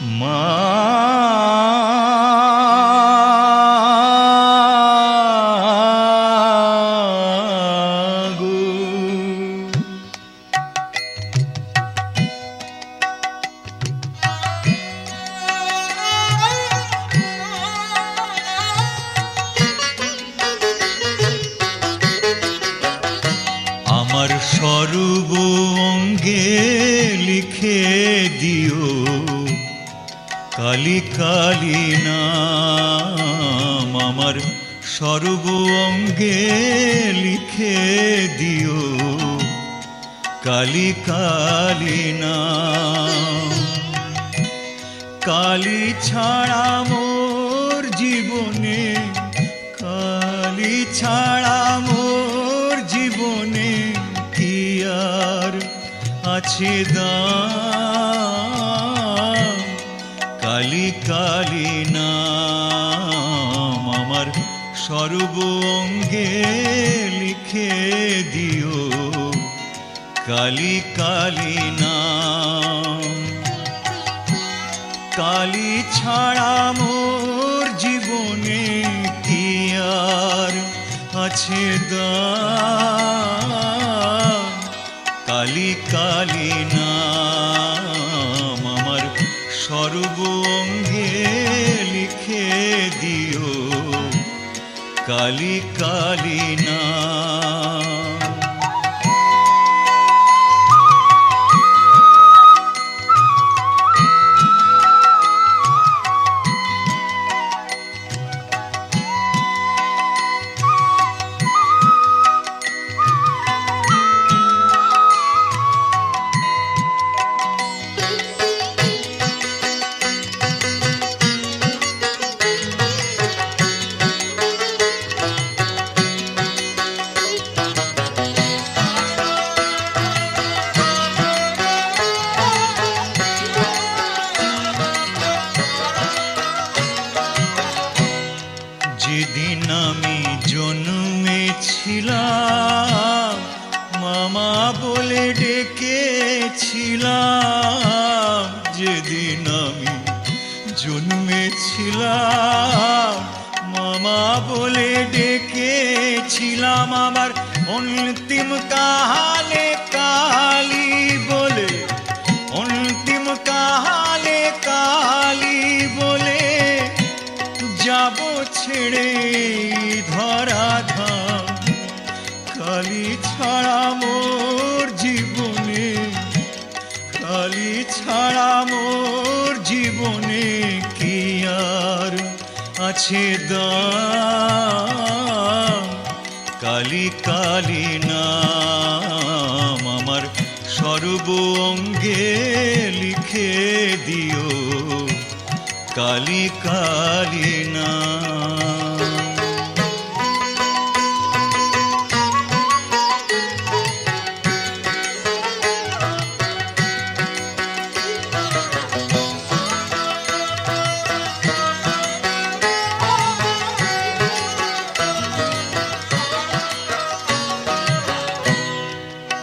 মা কালি কালি নাম আমার সর্ব অঙ্গে লিখে দিও। কালি কালি নাম। কালি ছাড়া মোর জীবনে, কালি ছাড়া মোর জীবনে কি আর আছে দাম? কালি নাম আমার সর্ব অঙ্গে লিখে দিও। কালি কালি নাম কালি ছাড়া মোর জীবনে কি আর আছে দাম? কালি কালি নাম জন্মেছিলাম মামা বলে ডেকেছিলাম, যেদিন আমি জন্মেছিলাম, মামা বলে ডেকেছিলাম আমার অন্তিম কাহালে কালি বলে, অন্তিম কাহালে কালি বলে, যাব ছেড়ে ছাড়া মোর জীবনে, কালি ছাড়া মোর জীবনে কি আর আছে দাম? কালি কালি নাম আমার সর্ব অঙ্গে লিখে দিও। কালি কালি না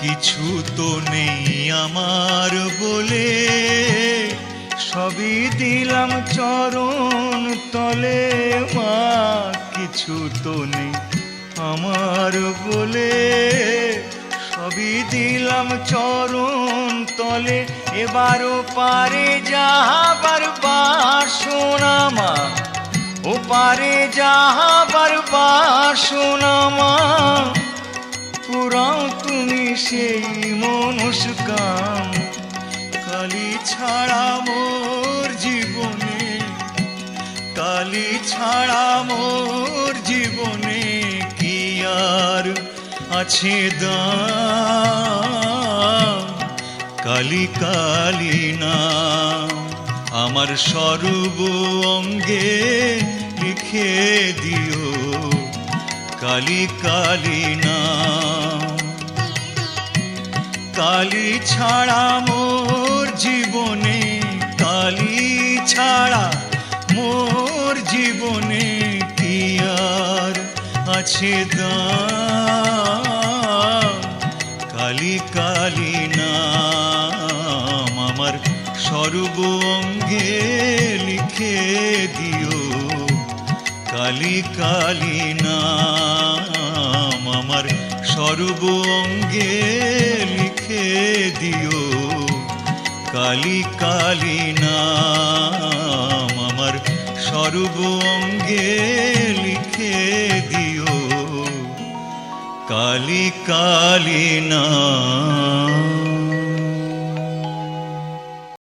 কিছু তো নেই আমার বলে। সবই দিলাম চরণ তলে, মা, কিছু তো নেই আমার বলে। সবই দিলাম চরণ তলে, এবারও পারে যাহাবার বাসনা মা। ও পারে যাহাবার বাসনা মা। পুরাও তুমি সেই মনস্কাম। কালি ছাড়া মোর জীবনে, কালি ছাড়া মোর জীবনে কি আর আছে দাম? কালি কালি না আমার সর্ব অঙ্গে লিখে দিও। কালি কালি না কালি ছাড়া মোর জীবনে, কালি ছাড়া মোর জীবনে কি আর আছে দাম? কালি কালি নাম আমার স্বরূপ অঙ্গে লিখে দিও। কালি কালি নাম আমার স্বরূপ অঙ্গে দিও। কালী কালী নাম আমার সর্ব অঙ্গে লিখে দিও। কালী কালী নাম